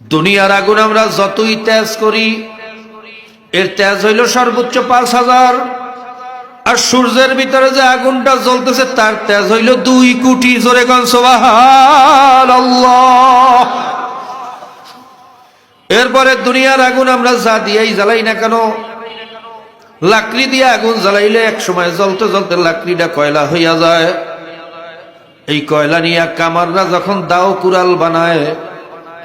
দুনিয়ার আগুন আমরা যতই তেজ করি, এর তেজ হইল সর্বোচ্চ পাঁচ হাজার। আর সূর্যের ভিতরে যে আগুনটা জ্বলতেছে, তার তেজ হইল দুই কোটি। জোরে এরপরে দুনিয়ার আগুন আমরা যা দিয়েই জ্বালাই না কেন? লাকড়ি দিয়ে আগুন জ্বালাইলে এক সময় জ্বলতে জ্বলতে লাকড়িটা কয়লা হইয়া যায়। এই কয়লা নিয়ে কামাররা যখন দাও কুড়াল বানায়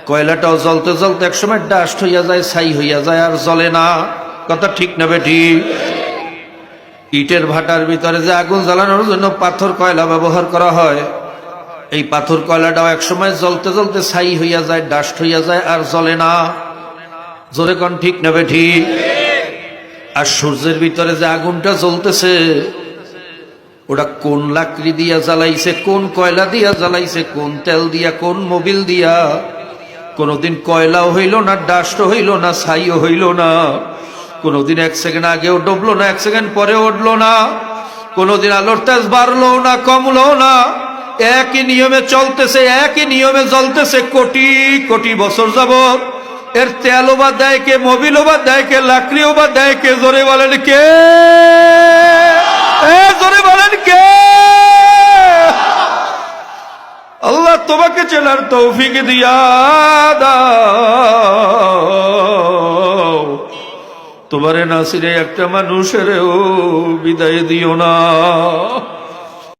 কয়লাটাও জ্বলতে জ্বলতে এক সময় ডাস্ট হইয়া যায়, ছাই হইয়া যায়, আর জ্বলে না। কথা ঠিক না বেটি? ইটের ভাটার ভিতরে যে আগুন জ্বালানোর জন্য পাথর কয়লা ব্যবহার করা হয়, এই পাথর কয়লাটাও এক সময় জ্বলতে জ্বলতে ছাই হইয়া যায়, ডাস্ট হইয়া যায়, আর জ্বলে না। জোরে কন ঠিক না বেঠি আর সূর্যের ভিতরে যে আগুনটা জ্বলতেছে, ওটা কোন লাকড়ি দিয়া জ্বালাইছে, কোন কয়লা দিয়া জ্বালাইছে, কোন তেল দিয়া, কোন মোবিল দিয়া? কোনোদিন কয়লাও হইল না ডাস্ট হইল না, ছাইও হইল না। কোনোদিন এক সেকেন্ড আগেও ডুবলো না, এক সেকেন্ড পরে উঠল না। কোনোদিন আলোর তেজ বাড়লো না, কমলো না। একই নিয়মে চলতেছে, একই নিয়মে জ্বলতেছে, কোটি কোটি বছর যাবত এর তেলও বা দেয় কে, মোবিলও বা দেয় কে, লাকড়িও বা দেয় কে, জোরে বলেন কে এ জোরে বলেন কে তোমাকে চেনার তৌফিক দিয়া দাও। তোমারে নাসিরে একটা মানুষেরও বিদায় দিও না।